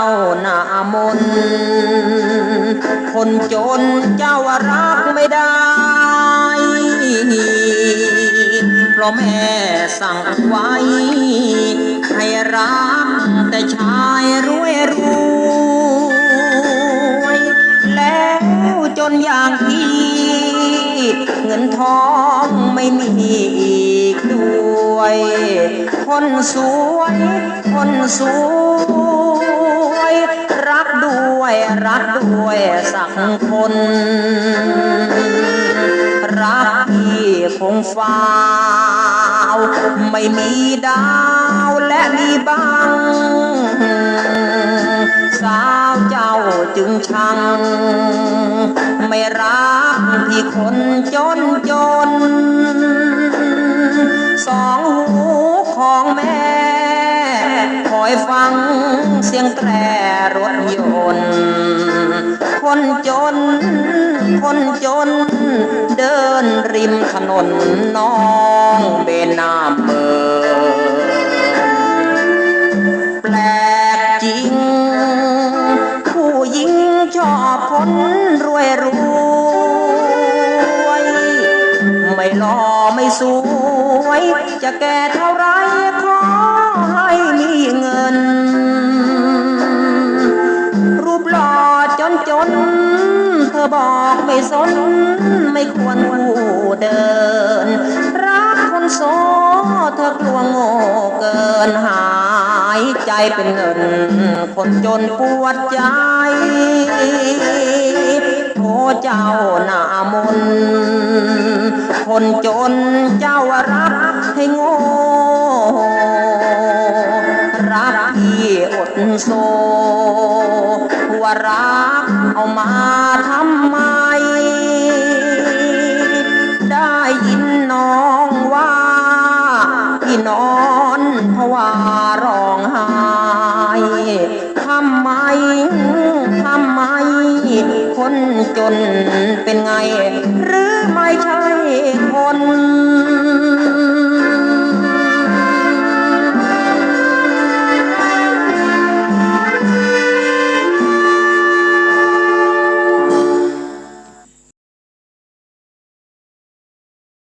าหน้ามน คนจนเจ้ารักไม่ได้ เพราะแม่สั่งไว้ ให้รักแต่ชายรวยรวย แล้วจนอย่างที่ เงินทองไม่มีอีกด้วย คนสวย คนสวย รักด้วย รักด้วยสักคน รักที่คงฟ้าว ไม่มีดาวและมีบัง สาวเจ้าจึงชัง ไม่รักพี่คนจนจน เสียงแตรรถยนต์คนจน คนจน เดินริมถนนน้องเบนน้ำเบอแปลกจริง ผู้หญิงชอบคนรวยรวย ไม่หล่อไม่สวย จะแก่เท่าไรข จนจน เธอบอกไม่สน ไม่ควรผู้เดิน รักคนโสเธอกลัวโง่เกินหายใจเป็นเงิน คนจนปวดใจโทเจ้าหน้ามน คนจนเจ้ารักให้โง่รักที่อดโซว่ารัก เอามาทำไม ได้ยินน้องว่าพี่นอนเพราะว่าร้องไห้ทำไมทำไม คนจนเป็นไง หรือไม่